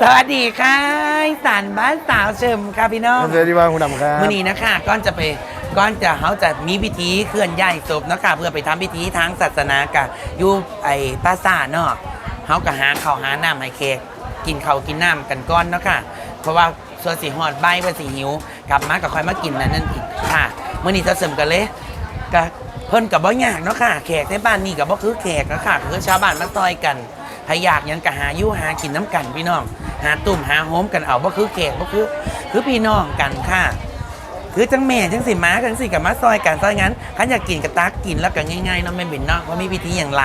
สวัสดีค่ะอีสานบ้านสาวเชิมค่ะพี่น้อง สวัสดีว่าคุณดำครับมื่อนี้นะคะก้อนจะไปก้อนจะเขาจะมีพิธีเคลื่อนย้ายศพเนาะคะเพื่อไปทำพิธีทางศาสนากะอยู่ไอ้ปราสาทเนาะเขาก็หาข้าวหาน้ำให้เคกกินข้าวกินน้ำกันก้อนเนาะค่ะ เพราะว่าส่วนสีหอดใบเพื่อสีหิว กลับมาก็ค่อยมากินนั่นนั่นอีกค่ะมื่อนี้จะเสริมกันเลยก็เพิ่นกับบ่ยากเนาะค่ะแขกในบ้านนี่กับบ่คือแขกเนาะค่ะคือชาวบ้านมาซอยกัน ถ้าอยากยังก็หาอยู่หากินน้ำกันพี่น้อง หาตุ่มหาโฮมกันเอาบ่คือแขกบ่คือ คือพี่น้องกันค่ะ คือจังแม่จังสิมาจังสิกับมาซอยกันซอยงั้นขันอยากกินกับตากกินแล้วก็ง่ายๆเนาะแม่เบนเนาะว่ามีพิธีอย่างไร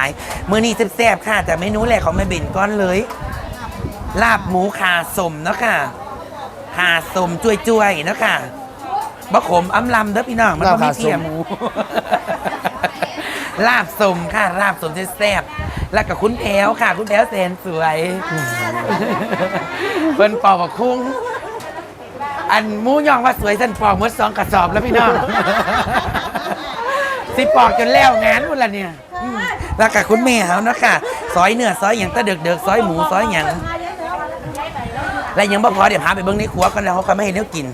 มื้อนี้แซ่บๆค่ะแต่เมนูแรกของแม่เบนก้อนเลย ลาบหมูขาสมเนาะค่ะขาสมจุ้ยๆเนาะค่ะบะขมอ้ำลำเด้อพี่น้องมันก็มีเทียหมู ลาบสมค่ะลาบสมแซ่บๆแล้วก็คุณแพลวค่ะ คุณแพลวแสนสวยเพิ่นปอกบักคุ้ง อันหมูยองว่าสวยสันปอกหมดสองกระสอบแล้วพี่น้อง สิปอกจนแล้วงานหมดละเนี่ยอืมแล้วกับคุณแม่เขาเนาะค่ะซอยเนื้อซอยอย่างตะเดือกเดือกๆซอยหมูซอยอย่างและยังบ่พอเดี๋ยวพาไปเบิ้งในครัวกันแล้วเขาก็ไม่ให้เนื้อกิน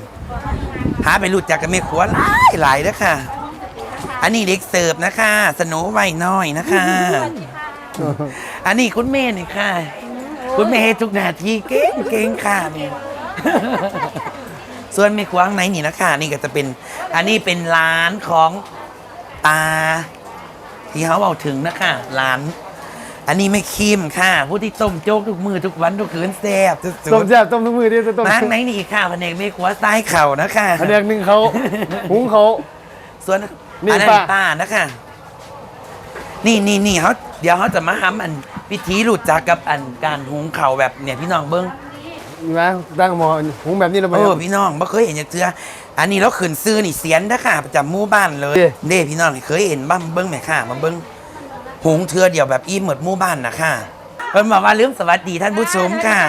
พาไปรู้จักกับแม่ครัวหลายหลายๆเด้อค่ะ อันนี้เด็กเสิร์ฟนะคะสโนไว้น้อยนะคะ อันนี้คุณแม่นี่ค่ะ คุณแม่ให้ทุกหนาทีเก่งเก่งๆค่ะเนี่ยส่วนแม่ครัวข้างในนี่นะคะนี่ก็จะเป็น อันนี้เป็นร้านของตาที่เขาเอาถึงนะคะร้าน อันนี้ไม่คิมค่ะ ผู้ที่ต้มโจ๊กทุกมือทุกวันทุกคืนแซ่บสุดต้มแซ่บต้มทุกมือดิต้มๆร้านไหนนี่ค่ะแผนกแม่ครัวใต้เข่านะคะอันเดียกหนึ่งเขาหุงเขาส่วน นี่อันนั้นป้าป้านะคะ นี่นี่นี่เขาเดี๋ยวเขาจะมาทำอันพิธีหลุดจากกับอันการหุงเข่าวแบบเนี่ยพี่น้องเบิ้งนะตั้งหมอหุงแบบนี้เราไปโอ้พี่น้องบ่เคยเห็นจากเทืออันนี้เราขึ้นซื้อนี่เสียนนะค่ะประจำหมู่บ้านเลยเด้ เด้พี่น้องเคยเห็นบ้างเบิ้งไหมค่ะมาเบิ้งหุงเทือเดียวแบบอีหมดหมู่บ้านนะค่ะเพิ่นบอกว่าลืมสวัสดีท่านผู้ชมค่ะ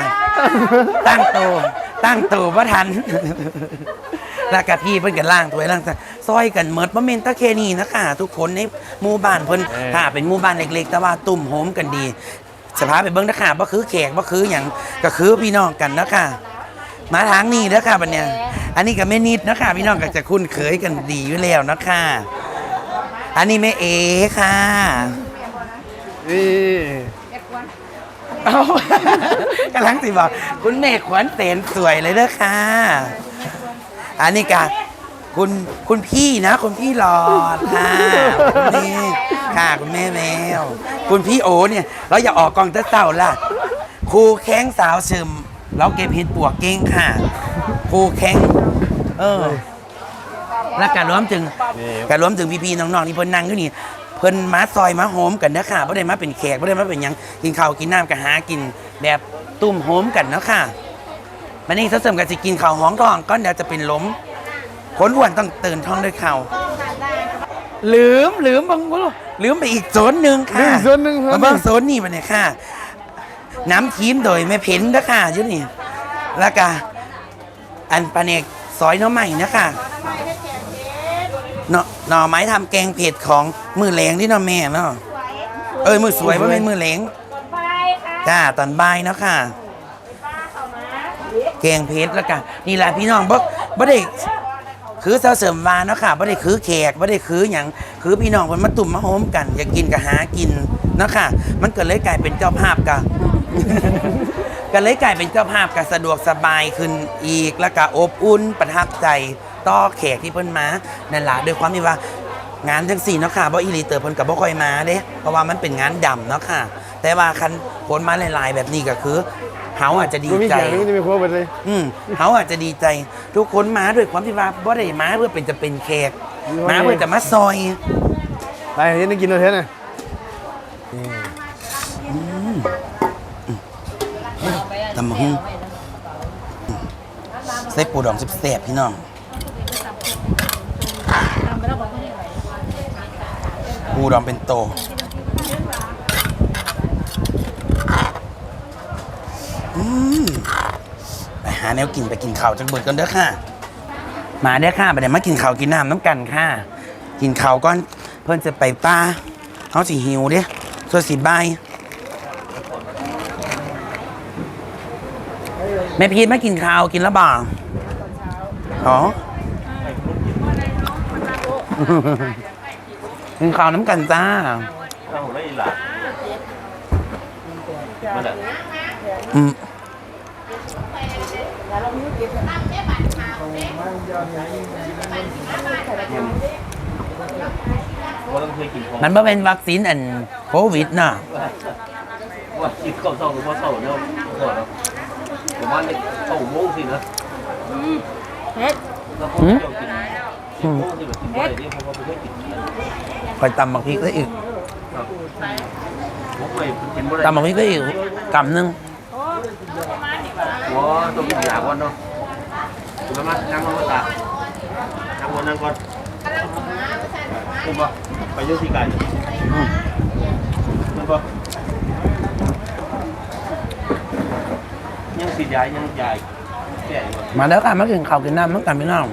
ตั้งโตวตั้งโตวบ่ทัน แล้วกะพี่เพิ่นกันล่างถ้วยล่างซอยกันเมิดบ่แม่นตะเคนี่นะค่ะทุกคนในหมู่บ้านเพิ่นค่ะเป็นหมู่บ้านเล็กๆ แต่ว่าตุ่มโฮมกันดีสภาพไปเบิ่งนะค่ะบ่คือแขกบ่คือหยังก็คือพี่น้องกันนะค่ะมาทางนี้เด้อค่ะบัดเนี่ยอันนี้ก็แม่นิดเนาะค่ะพี่น้องก็จะคุ้นเคยกันดีอยู่แล้วเนาะค่ะอันนี้แม่เอค่ะ นี่ เอากำลังสิบอก คุณแม่ขวัญเสนสวยเลยเด้อค่ะ อันนี้ก็คุณคุณพี่นะ คุณพี่หลอดค่ะนี่ค่ะคุณแม่แมว คุณพี่โอเนี่ย เราอย่าออกกองแตะเต่าล่ะครูแข้งสาวซึมเราเก็บเห็ดปวกเก่งค่ะครูแข้งเออแล้วการรวมถึงการรวมถึงพี่ๆน้องๆที่เพิ่นนั่งอยู่นี่เพิ่นมาซอยมาโฮมกันนะค่ะบ่ได้มาเป็นแขกบ่ได้มาเป็นหยังกินข้าวกินน้ำก็หากินแบบตุ้มโฮมกันเนาะค่ะ วันนี้ถ้าเสริมกันสิกินข้าวห้องท้องก็เดี๋ยวจะเป็นล้มคนอ้วนต้องตื่นท้องด้วยข้าวลืมลืมบางลืมไปอีกโซนหนึ่งหนึ่ค่ะงส่วนหนึ่งมาเบิ่งโซนนี่มาเนี่ยค่ะ น้ำทีมโดยแม่เพ้นนะค่ะอยุ่นี่แล้วก็อันปลาเนกซอยหน้องใหม่นะค่ะเนาะหน่อไม้ทำแกงเผ็ดของมือแรงที่เนาะแม่เนาะเอ้ยมือสวยว่าเป็นมือแรงจ้าตอนบ่ายเนาะค่ะ แกงเผ็ดแล้วกันนี่แหละพี่น้องบ่บ่ได้คือเสาเสริมวานเนาะค่ะบ่ได้คือแขกบ่ได้คือหยังคือพี่น้องเพิ่นมาตุ่มมาโฮมกัน อยากกินก็หากินเนาะค่ะ มันก็เลยกลายเป็นเจ้าภาพกะก็เลยกลายเป็นเจ้าภาพก็สะดวกสบายขึ้นอีกแล้วก็อบอุ่นประทับใจต่อแขกที่เพิ่นมานั่นล่ะด้วยความที่ว่างานจังสี่เนาะค่ะบ่อีหลีเตอร์เพิ่นก็บ่ค่อยมาเด้เพราะว่ามันเป็นงานดำเนาะค่ะ แต่ว่าคันผลมาหลาย ๆ แบบนี้ก็คือ เฮาอาจจะดีมันมีใจ แขกนี่จะมีครัวไปเลย อืมเขาอาจจะดีใจ ทุกคนมาด้วยความที่ว่าบ่ได้มาเพื่อเป็นจะเป็นแขกมาเพื่อจะมาซอย ไปเห็นได้กินเราเท่น่ะตำบักหุ่งใส่ปูดองแซ่บๆพี่น้องปูดองเป็นโต อืมไป หาแนวกินไปกินข้าวจังเบิดกันเด้อค่ะ มาเด้อค่ะไปเดี๋ยวมากินข้าวกินน้ำน้ำกันค่ะ กินข้าวก่อนเพื่อนจะไปป้าเขาสิหิวเด้ส่วนสิบายแม่พีทไม่กินข้าวกินแล้วบ่าอ๋อกินข้าวน้ำกันจ้าถ้าผมได้อีหลามันอะอืม ว่าต้องเคยกินของมันไม่เป็นวัคซีนอันโควิดน่ะว่ากินก่อนเศร้าหรือว่าเศร้าเนี่ยก่อนเนาะผมว่าเนี่ยเศร้าโมงสินะเฮ็ดแล้วพวกเจ้ากินสิบโมงสิแบบกินอะไรเนี่ยผมว่าผมไม่กินคอยตำบักพริกได้อีกครับผมไม่กินบ่ได้ตำบักพริกได้อีกกำหนึงอ๋อต้องกินยาก่อนเนาะ คุณมานั่งมาตานั่งก่อนนั่งก่อนคุณบ่ไปเยอะที่ไกลอืมมันบ่ยังสิยายยังยายแก่อยู่มาแล้วค่ะมากินข้าวกินน้ำน้ำกันพี่น้อง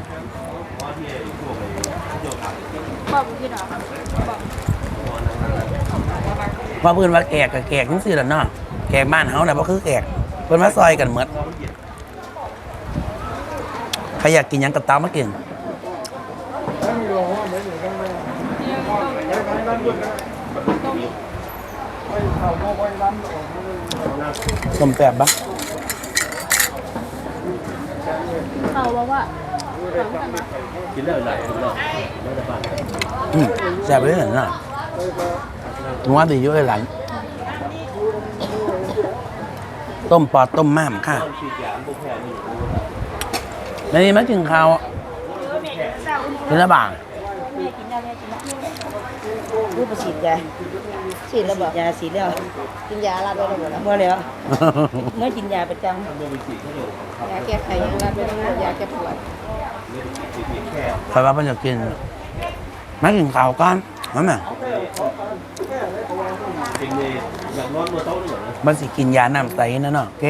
เพราะที่พวกไอ้เจ้าขาเบอกพี่หรอว่าเพื่อนว่าแกกกับแกกนี่สิละเนาะแกกบ้านเฮาน่ะบ่คือแกกเพื่อนมาซอยกันหมด ใครอยากกินหยังกับตามมากินต้มแซ่บปะเขาบอกว่ากินแล้วหลายคนแล้วแล้วแต่บ้านอืมแซ่บเลยน่ะนัวดีอยู่เลยหลานต้มปอดต้มม่ามค่ะตอนฉีดยาพวกแพ้นี่ แล้วนี่มากินข้าวกินแล้วบ่างรูปประสิทธิ์ยาฉีดแล้วบอกยาฉีดแล้วกินยาลาดไว้แล้วบอกแล้วพอแล้วเมื่อกินยาประจเมื่อไปฉีดเขาเดียวำยาแก้ไขยังลาดไว้แล้วยาแก้ปวดฉีดแค่คอยว่าเพิ่นจะกินมากินข้าวก่อนมาแม่เป็นเลยอย่างนอนมาโต๊ะนี่เหรอมันสิกินยาน้ำใสนะเนาะแก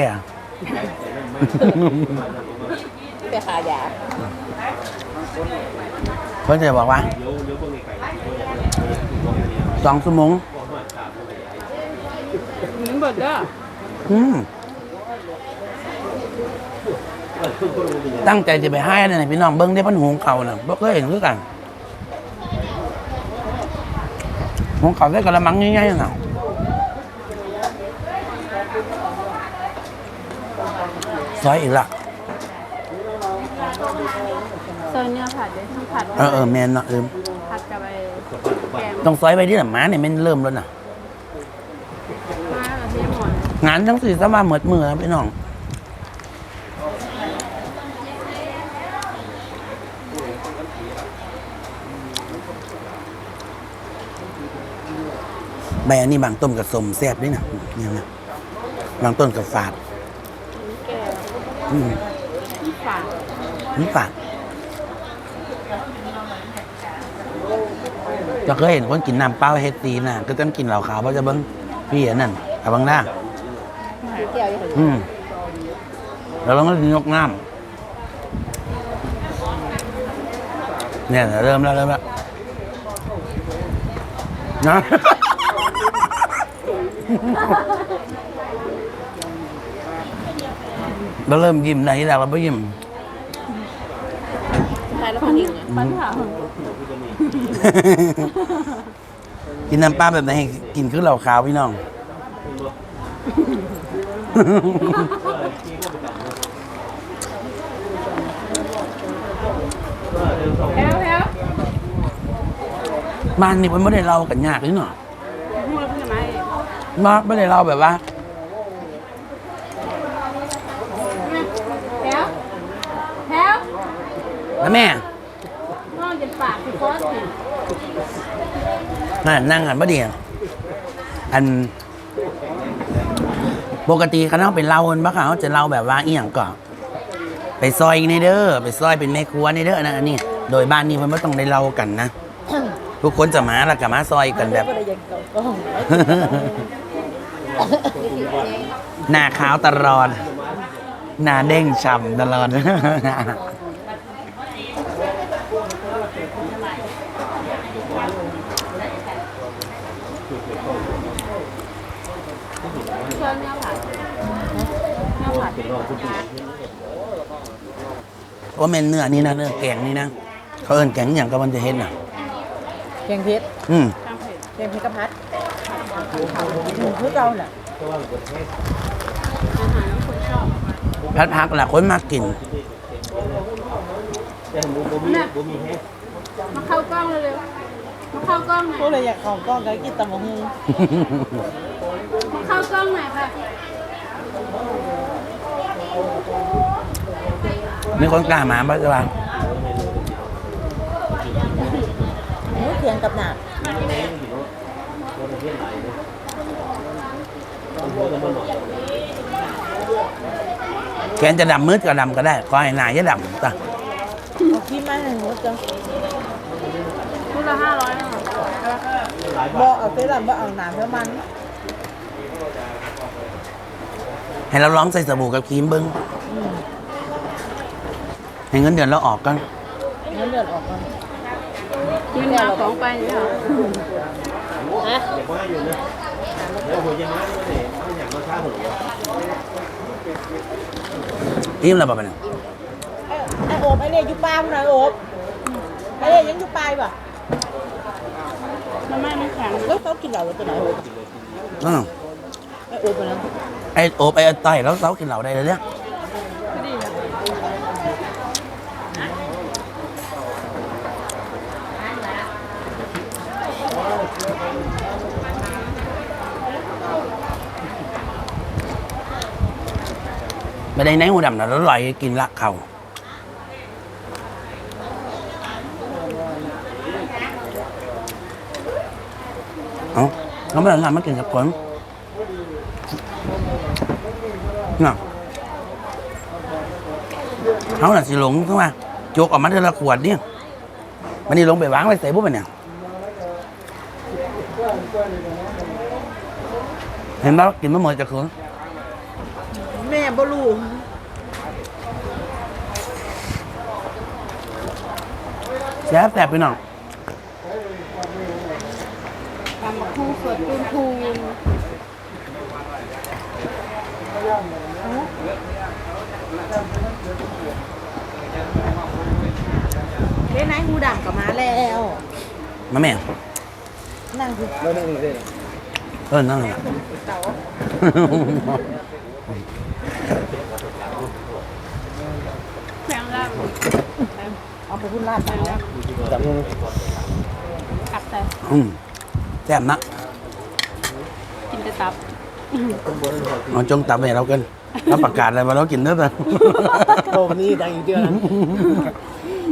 ไปหายาเพิ่นจะบอกว่าเดี๋ยวเดี๋ยวพวกนี้ไก่สองชั่วโมงหนึ่งบทเด้ออืมตั้งใจจะไปให้นั่นนะพี่น้องเบิ้งได้พันหุงเขาวน่ะบ่เคยเห็นคือกันหุงเขาวได้กระมังง่ายๆน่ะซอยอีกละ ซอยเนื้อผัดเลยที่ผัดเออเออแมนเนาะเออผัดกับไอ้แกงต้องซอยไปที่หลังม้าเนี่ยมันเริ่มแล้วน่ะ มากับพี่หมอนงานทั้งสี่สมาเหมิดมือนะพี่น้อง ใบอันนี้บางต้นกับสมแซ่บด้วยนะเนี่ยนะบางต้นกับฝาด แกง อืมฝาด นี่ฝาดจะเคยเห็นคนกินน้ำเปล่าเฮดตีน่ะ ก็ต้องกินเหล้าขาวเพราะจะเบิ้งพี่อันนั่นเอาบังหน้าแก้วยังอืมแล้วเราก็ยกน้ำเนี่ยเริ่มแล้วเริ่มแล้วนะเราเริ่มยิ้มไหนแล้วเราไม่ยิ้ม ทายแล้วพันอีก ปัญหากินน้ำปลาแบบไหนให้กินคือเหล้าขาวพี่น้องแล้วแล้วบ้านนี่มันไม่ได้เล่ากันยากเลยเนาะพูดแล้วเป็นยังไงมาไม่ได้เล่าแบบว่าแล้วแล้ว แล้วแม่ นอนจนปากคือโคตรสิ นั่นนั่งหันมาเดียวอัน ปกติเขาเป็นเล่ากันปะเขาจะเล่าแบบว่าอีหยังก่อนไปซอยในเด้อไปซอยเป็นแม่ครัวในเด้อนะอันนี้ โดยบ้านนี้มันไม่ต้องได้เล่ากันนะทุกคนจะมาล้วก็มาซอยกันแบบ หน้าขาวตลอด หน้าเด้งฉ่ำตลอด ว่าเมนเนื้อนี่นะเนื้อแกงนี่นะเขาเอิ้นแกงอย่างกับมันจะเห็นน่ะ แกงเพชรอืมแกงเพชรกะพัดหมูคือเก่าแหละพัดพักแหละคนมากกินแต่หมูบ่มีบ่มีแฮะมาเข้ากล้องเร็วๆมาเข้ากล้องหน่อยพวกเลยอยากของกล้องก็กินตำบักหุ่งมาเข้ากล้องหน่อยค่ะ มีคนกล้ามาบ้างจะว่าหมูเคียงกับหนาแขนจะดำมืดก็ดำก็ได้ขอให้หนายจะดำจ้ะเอาขี้มาให้หมูจังชุดละห้าร้อยค่ะบ่เอาไปลำบ่เอาหนามแล้วมัน ให้เราลองใส่สบู่กับครีมเบิ้งให้ เงินเดือนเราออกกันเงินเดือนออกก่อนกินมาของไปนี่ค่ะฮะอย่าว่าอยู่นะเดี๋ยวหัวจะมาเนี่ยไม่อยากมาช้าหัวอิ่มแล้วป่ะเนี่ยไอ้ไอ้โอบไอ้เนี่ยอยู่ปลายมันหน่อยโอบไอ้เนี่ยยังอยู่ปลายป่ะมันไม่ไม่แข็งแล้วเขากินเหล้าตัวไหนโอบอ้าวไอ้โอบไปแล้วไอ้โอบไอ้ต้อยแล้วเสากินเหล้าได้เลยเนี่ย ไม่ได้ในหูดำนะแล้วลอยกินละเขาเอาเขาไม่ได้ทำมากินกับคนน่ะเขาหน่ะสิหลงเข้ามาโจกออกมาเทอละขวดเนี่ยมันนี่ลงไปวางไว้ใส่ปุ๊บเนี่ยเห็นแล้วกินมะม่วงจะคืนแม่บ่รู้ แซ่บแซ่บไปหน่อยตำบักคู่สดปูนพูนเฮ้ยนายหูดำกลับมาแล้วมาแม่นั่งคือแล้วนั่งเลยเออนั่งเลยแข็งแล้ว เอาไปพุ่นลาดไปแล้วจับมือขับแต่อืมแซ่บนะกินแต่ตับเอาจงตับให้เรากันแล้วประกาศอะไรมาเรากินเด้อแต่โอ้วันนี้ดังอีกเดือน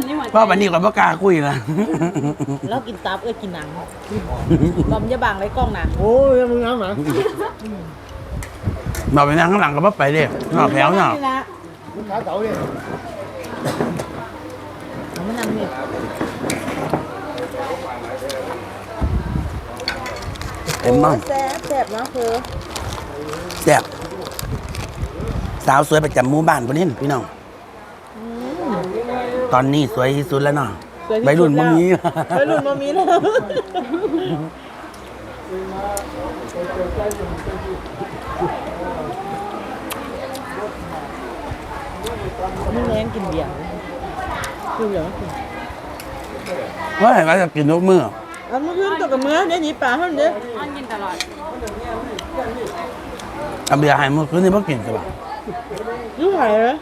นี่หัวใจเพราะวันนี้ก่อนประกล้าคุยนะแล้วกินตับเอ้ยกินหนังบอมจะบางไรกล้องหนังโอ้ยมึงน้ำหมามาไปนั่งข้างหลังก็บ่ไปเด้นอกแถวเนาะนี่ละลูกค้าเก่าเนี่ย เอามานั่งนี่เต็มบ้างแซ่บแซ่บเนาะคือแซ่บสาวสวยประจำหมู่บ้านคนนี้พี่น้อง ตอนนี้สวยที่สุดแล้วเนาะใบรุ่นบ่มีไปรุ่นมามีแล้วมึงแรงกินเบียร์ คืออย่างกินว่าเห็นว่าจะกินทุกมื้อเอามาขึ้นตัวกับเมื่อเดี๋ยวนี้ป่าเท่านี้อ้อนกินตลอดเอาเบียร์ให้มื้อคืนนี้บ่กินใช่ป่ะยุ่งหายเลย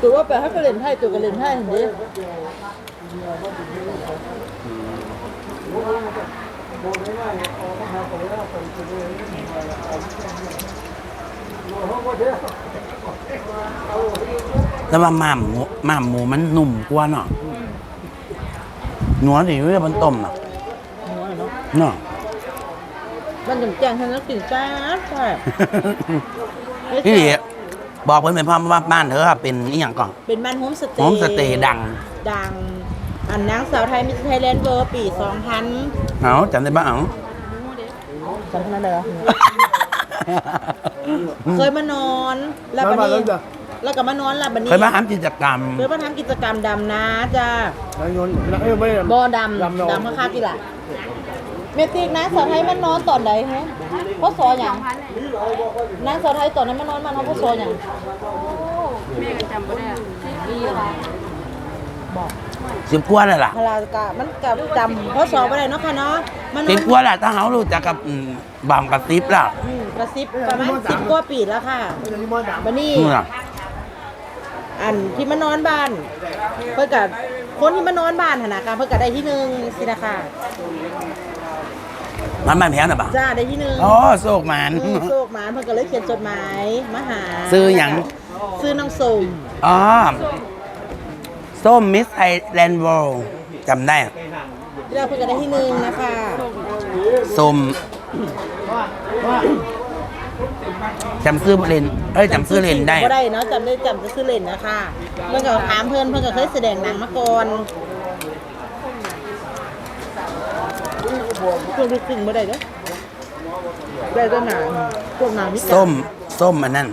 ตัวว่าไปให้กระเล่นไพ่ตัวกระเล่นไพ่เห็นดิ แล้วว่าม่ามหมูม่ามหมูมันนุ่มกว่าเนาะหนัวสิอยู่ในบนต้มเนาะหัวเนาะเนาะ มันจำแจ้งให้นักกินแซ่บแซ่บพี่หลีบอกเพื่อนเป็นพ่อว่าบ้านเธอเป็นอีหยังก่อนเป็นบ้านโฮมสเตย์โฮมสเตย์ดัง ดัง อันนางสาวไทยมิสไทยแลนด์เวอร์ปี 2000เอาจำได้ปะเอาจำขนาดไหนวะเคยมานอน แล้วบัดมานี้ แล้วจ้ะแล้วก็มานอนแล้วบัดนี้เคยมาทำกิจกรรม เคยมาทำกิจกรรมดำน้าจ้าแล้วโยนเอ้ยไม่ได้บ่อดำดำดำดำค่ากี่ล่ะเมติกนะสาวไทยมันนอนตอนใดฮะมพ่อสอหสยัองงพันเลยนางสาวไทยตอนนั้นมานอนมานอนพ่อสอหยังโอ้แม่ก็จำไม่ได้สี่ปีแล้วค่ะบอกสิบกว่าแล้วล่ะพลากะมันกับจำพ่อสอบ่ได้เนาะค่ะเนาะมานอสินบกว่าแล้วถ้าเขารู้จักกับอืมบางกระติบแล้วอืมกระซิบประมาณสิบกว่าปีแล้วค่ะไม่ใช่ที่มอสามบันนี้นู่นน่ะ อันที่มานอนบ้าน เพื่อกับคนที่มานอนบ้านธนาการเพื่อกับได้ที่หนึ่งสินะคะมันบ้านแพงน่ะบ่ะจ้าได้ที่หนึ่งอ๋อโศกมันอืมโศกหมานเพื่อก็เลยเขียนจดหมายมาหาซื้อหยัง ซื้อน้องส้มอ๋อส้มมิสไอแลนด์วอลจำได้ที่เราเพื่อก็ได้ที่หนึ่งนะคะ ส้ม จำซื้อเลนเอ้ยจำซื้อเลนได้ ก็ได้เนาะจำได้จำจะซื้อเลนนะคะเพื่อนก็ถามเพื่อนเพื่อนก็เคยแสดงหนังมาก่อนเพื่อนรู้สึกบ่ได้เด้อได้ก็หนาพวกหนามิกาส้มส้มอันนั้น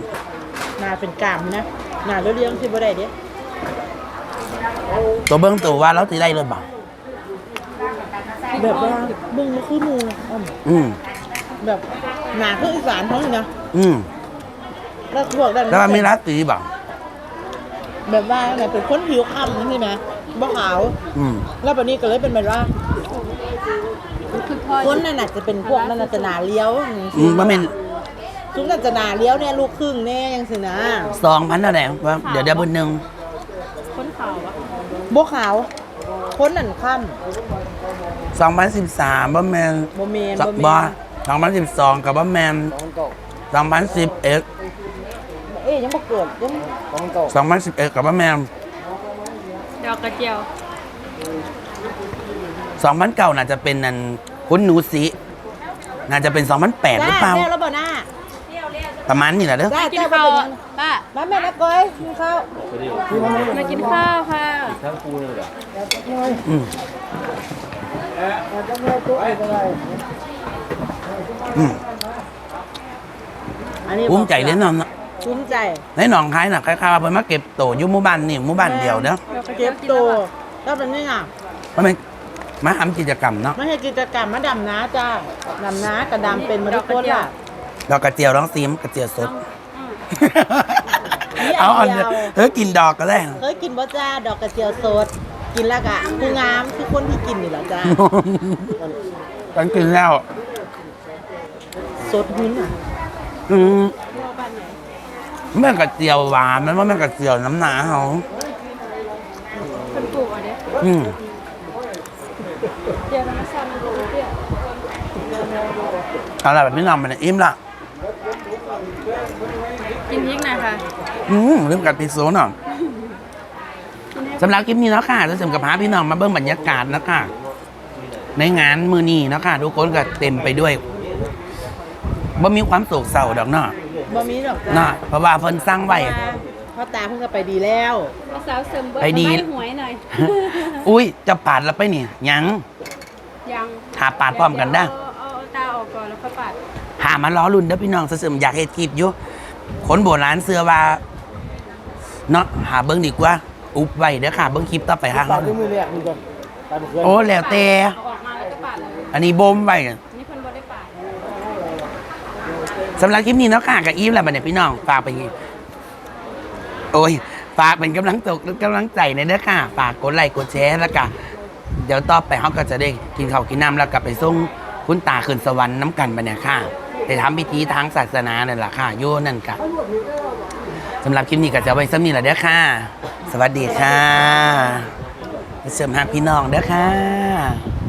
หนาเป็นกามนะหนาเรียงๆที่บ่ได้เด้ตัวเบิ้งตัวว่าเราตีได้เลยบ่ะแบบว่ามึงมันคือหมูนะอ้อมอืมแบบหนาคืออีสานเขาเลยนะ อืมแล้วพวกนั้นแล้วมันมีรัสตีบ่ะแบบว่าเนี่ยเป็นคนผิวคล้ำใช่ไหมบ่ขาว อืมแล้วแบบนี้ก็เลยเป็นแบบว่าคือพ่อคนนั่นน่ะจะเป็นพวกนั่นน่ะจะหนาเลี้ยวอืมว่าเป็นซุ้มนั่นจะหนาเลี้ยวเนี่ยลูกครึ่งแน่ยังสินะสองพันเท่าไหร่วะเดี๋ยวเดี๋ยวบนหนึ่งคนข่าวอะบ่ขาวคนนั่นค่สองพันสิบสามบ่แมนำบ่เมนสบ่เมบ่นสองพันสิบสองกับบ่แมนของเก่า สองพันสิบเอ็ดเอ๊ยยังบ่เกิดยังของเก่าสองพันสิบเอ็ดกับบ่แมนดอกกระเจียวสองพันเก้าน่าจะเป็นนันคุณหนูสีน่าจะเป็นสองพันแปดหรือเปล่าจ้าแล้วบ่หน้าประมาณนี้แหละเด้อจ้ากินจ้าบ่ข้าวเป็นหอะยังป้ามาแม่นะก้อยกินข้าวมากินข้าวค่ะทั้งปูเลยเหรออืมอืม อันนี้ภูมิใจเลยเนาะภูมิใจในหนองคายน่ะคล้ายๆว่าเพิ่นมาเก็บโตอยู่หมู่บ้านนี่หมู่บ้านเดียวเด้อดอกกระเก็เจียวบกินโตแล้วอะก็เป็นนี่ไงเพราะมันมาทำกิจกรรมเนาะไม่ใช่กิจกรรมมาดำน้าจ้าดำน้ากับดำเป็นมาทุกคนล่ะดอกกระเจียวร้องซีมกระเจียวสดอืมนี่เอาอัอันนเดียวเออกินดอกก็ได้เคยกินบ่จ้าดอกกระเจียวสด กินแล้วกะคืองามคือคนที่กินนี่แหละจ้ากันกินแล้ว สดหุ้นอะ อืมพ่อบ้านไหนแม่งกระเจียวหวานมันว่าแม่งกระเจียวน้ำหนาเขาคนปลูกอะเด้อืมเจียวธรรมชาติมันปลูกเตี้ยเอาละแบบนี้นำมันอิ่มละกินพริกหน่อยค่ะ อืมเรื่องกัดปิโซนอะกินให้สำหรับคลิปนี้แล้วค่ะจะเสริมกับพาพี่น้องมาเบิ่งบรรยากาศแล้วค่ะ ในงานมือนี้แล้วค่ะ ทุกคนก็เต็มไปด้วย บ่มีความโศกเศร้าดอกเนาะบ่มีดอกจ้าเนาะเพราะว่าเพิ่นสร้างไว้ พ่อตาเพิ่งก็ไปดีแล้วภาษาวเสริมเบิร์ไปดีหวยหน่อย อุ้ยจะปาดแล้วไปนี่ยังยังหาปาดพร้อมกันได้ เยวเอาเอาตาออกก่อนแล้วค่อยปาดหามาล้อรุ่นเด้อพี่น้องเสริมอยากเฮ็ดคลิปอยู่คนโบราณเสื้อว่าเนาะหาเบิ่งดีกว่า อุบไว้เด้อค่ะ เบิ่งคลิปต่อไปหาปาเขาดด้วยมือแรกนี่ก่อนปาดเพื่อนโอ้แล้วแต่เอาออกมาแล้วก็ปาดเลยอันนี้บ่มไว้ นี่เพิ่นบ่ได้ปาด สำหรับคลิปนี้เนาะค่ะกับอีฟแหละบัดนี้พี่น้องฝากไปโอ้ยฝากเป็นกำลังตกกำลังใจในเด้อค่ะฝากกดไลค์กดแชร์แล้วก็เดี๋ยวต่อไปเขาก็จะได้กินข้าวกินน้ำแล้วกลับไปส่งคุณตาขึ้นสวรรค์น้ำกันบัดเนี่ยค่ะไปทำพิธีทางศาสนานั่นแหละค่ะโยนั่นกะสำหรับคลิปนี้ก็จะไว้ซ้ำนี้แหละเด้อค่ะ สวัสดีค่ะเสริมหาพี่น้องเด้อค่ะ